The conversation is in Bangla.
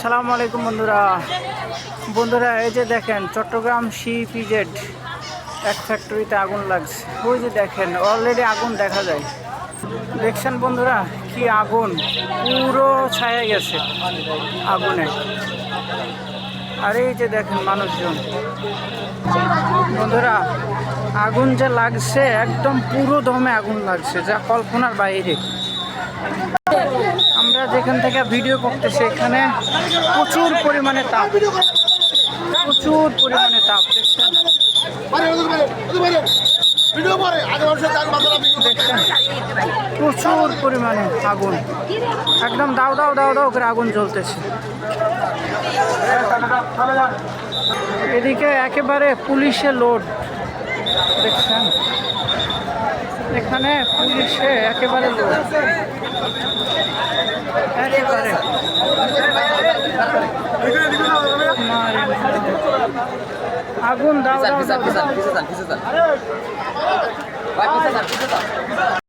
আসসালামু আলাইকুম বন্ধুরা। বন্ধুরা, এই যে দেখেন, চট্টগ্রাম সিপিজেড এক ফ্যাক্টরিতে আগুন লাগছে। ওই যে দেখেন অলরেডি আগুন দেখা যায়। দেখছেন বন্ধুরা, কি আগুন? পুরো ছায়া গেছে আগুনে। আর এই যে দেখেন মানুষজন। বন্ধুরা, আগুন যে লাগছে, একদম পুরো দমে আগুন লাগছে, যা কল্পনার বাইরে। যেখান থেকে ভিডিও করতেছি, এখানে প্রচুর পরিমাণে তাপ। প্রচুর পরিমাণে তাপ, দেখছেন? প্রচুর পরিমাণে আগুন। একদম দাও দাও দাও দাও করে আগুন জ্বলতেছে। এদিকে একেবারে পুলিশে লোড, দেখছেন? এখানে পুলিশে একেবারে লোড। আগুন দাও দাও দাও